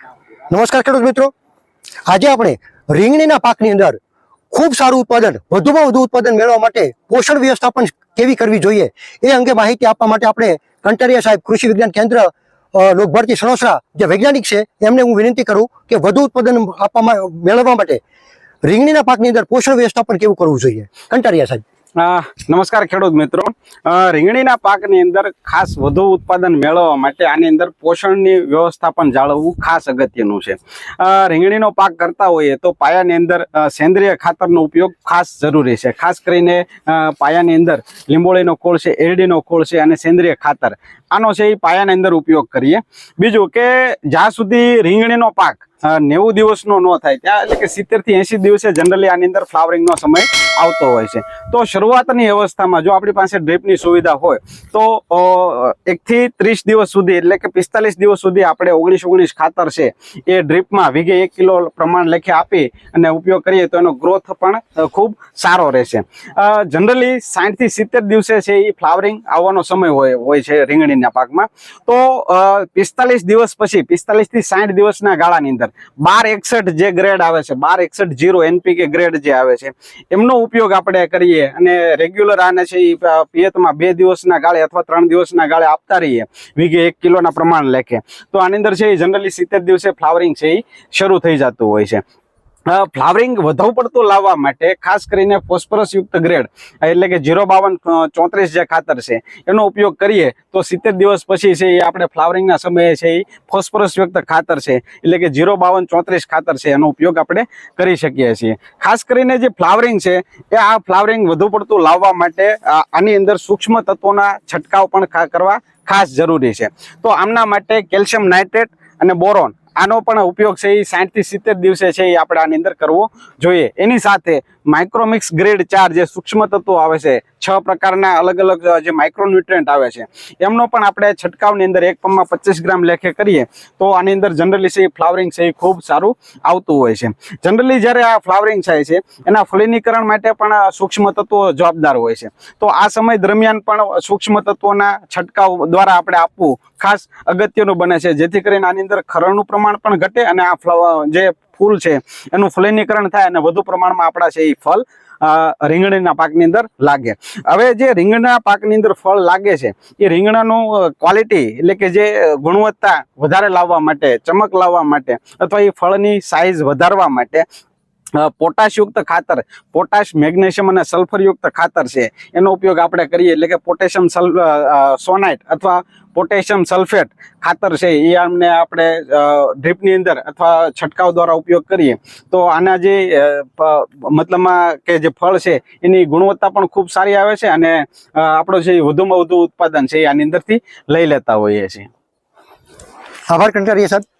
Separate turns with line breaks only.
નમસ્કાર ખેડૂત મિત્રો. આજે આપણે રીંગણીના પાકની અંદર ખૂબ સારું ઉત્પાદન, વધુમાં વધુ ઉત્પાદન મેળવવા માટે પોષણ વ્યવસ્થાપન કેવી કરવી જોઈએ એ અંગે માહિતી આપવા માટે આપણે કંટારિયા સાહેબ કૃષિ વિજ્ઞાન કેન્દ્ર લોકભારતી સણોસરા જે વૈજ્ઞાનિક છે, એમને હું વિનંતી કરું કે વધુ ઉત્પાદન આપવામાં, મેળવવા માટે રીંગણીના પાકની અંદર પોષણ વ્યવસ્થાપન કેવું કરવું જોઈએ? કંટારિયા સાહેબ.
નમસ્કાર ખેડૂત મિત્રો. રીંગણીના પાકની અંદર ખાસ વધુ ઉત્પાદન મેળવવા માટે આની અંદર પોષણની વ્યવસ્થાપન જાળવવું ખાસ અગત્યનું છે. રીંગણીનો પાક કરતા હોઈએ તો પાયાની અંદર સેન્દ્રિય ખાતરનો ઉપયોગ ખાસ જરૂરી છે. ખાસ કરીને પાયાની અંદર લીંબોળીનો ખોળ છે, એરડીનો ખોળ છે અને સેન્દ્રિય ખાતર. આનો છે એ પાયાની અંદર ઉપયોગ કરીએ. બીજું કે જ્યાં સુધી રીંગણીનો પાક નેવું દિવસનો ન થાય, ત્યાં એટલે કે સિત્તેરથી એસી દિવસે જનરલી આની અંદર ફ્લાવરિંગનો સમય આવતો હોય છે. તો શરૂઆતની અવસ્થામાં જો આપણી પાસે ડ્રીપની સુવિધા હોય, તો એકથી ત્રીસ દિવસ સુધી એટલે કે પિસ્તાલીસ દિવસ સુધી આપણે ઓગણીસ ઓગણીસ ખાતર છે એ ડ્રીપમાં વીઘે એક કિલો પ્રમાણ લેખે આપી અને ઉપયોગ કરીએ તો એનો ગ્રોથ પણ ખૂબ સારો રહેશે. જનરલી સાઠથી સિત્તેર દિવસે છે એ ફ્લાવરિંગ આવવાનો સમય હોય હોય છે રીંગણીના પાકમાં. તો પિસ્તાલીસ દિવસ પછી પિસ્તાલીસથી સાઠ દિવસના ગાળાની અંદર, બાર એકસઠ જે ગ્રેડ આવે છે, બાર એકસઠ જીરો એનપીકે ગ્રેડ જે આવે છે, એમનો ઉપયોગ આપણે કરીએ અને રેગ્યુલર આને છે એ પિયતમાં બે દિવસના ગાળે અથવા ત્રણ દિવસના ગાળે આપતા રહીએ. વીઘે એક કિલોના પ્રમાણ લેખે. તો આની અંદર છે એ જનરલી સિત્તેર દિવસે ફ્લાવરિંગ છે એ શરૂ થઈ જતું હોય છે. ફ્લાવરિંગ વધુ પડતું લાવવા માટે ખાસ કરીને ફોસ્ફરસ યુક્ત ગ્રેડ, એટલે કે જીરો બાવન ચોત્રીસ જે ખાતર છે, એનો ઉપયોગ કરીએ તો સિત્તેર દિવસ પછી છે એ આપણે ફ્લાવરિંગના સમયે છે એ ફોસ્ફરસ યુક્ત ખાતર છે, એટલે કે જીરો બાવન, ચોત્રીસ ખાતર છે એનો ઉપયોગ આપણે કરી શકીએ છીએ. ખાસ કરીને જે ફ્લાવરિંગ છે, એ આ ફ્લાવરિંગ વધુ પડતું લાવવા માટે આની અંદર સૂક્ષ્મ તત્વોના છંટકાવ પણ કરવા ખાસ જરૂરી છે. તો આમના માટે કેલ્શિયમ નાઇટ્રેટ અને બોરોન આનો પણ ઉપયોગ છે એ સાઠથી સિત્તેર દિવસે છે એ આપણે આની અંદર કરવો જોઈએ. એની સાથે માઇક્રોમિક્સ ગ્રેડ ચાર જે સૂક્ષ્મ તત્વો આવે છે, છ પ્રકારના અલગ અલગ જે માઇક્રોન્યુટ્રન્ટ આવે છે, એમનો પણ આપણે છંટકાવની અંદર એક પંપમાં પચીસ ગ્રામ લેખે કરીએ તો આની અંદર જનરલી છે ફ્લાવરિંગ છે એ ખૂબ સારું આવતું હોય છે. જનરલી જ્યારે આ ફ્લાવરિંગ થાય છે, એના ફલિનીકરણ માટે પણ સૂક્ષ્મ તત્વો જવાબદાર હોય છે. તો આ સમય દરમિયાન પણ સૂક્ષ્મ તત્વોના છંટકાવ દ્વારા આપણે આપવું ખાસ અગત્યનું બને છે, જેથી કરીને આની અંદર ખરણનું પ્રમાણ પણ ઘટે અને આ જે ફૂલ છે એનું ફલિનીકરણ થાય અને વધુ પ્રમાણમાં આપણા છે એ અ, રીંગણીના પાકની અંદર લાગે. હવે જે રીંગણના પાકની અંદર ફળ લાગે છે એ રીંગણાનું ક્વોલિટી એટલે કે જે ગુણવત્તા વધારે લાવવા માટે ચમક લાવવા માટે અથવા એ ફળની સાઇઝ વધારવા માટે પોટાશયુક્ત ખાતર, પોટાશ મેગ્નેશિયમ અને સલ્ફરયુક્ત ખાતર છે. એનો ઉપયોગ આપણે કરીએ એટલે કે પોટેશિયમ સલ સોનાઇટ અથવા પોટેશિયમ સલ્ફેટ ખાતર છે. એ અમને આપણે ડ્રીપની અંદર અથવા છંટકાવ દ્વારા ઉપયોગ કરીએ. તો આના જે મતલબમાં કે જે ફળ છે, એની ગુણવત્તા પણ ખૂબ સારી આવે છે અને આપણો જે વધુમાં વધુ ઉત્પાદન છે એ આની અંદરથી લઈ લેતા હોઈએ છીએ.
આભાર કંટારિયા સાહેબ.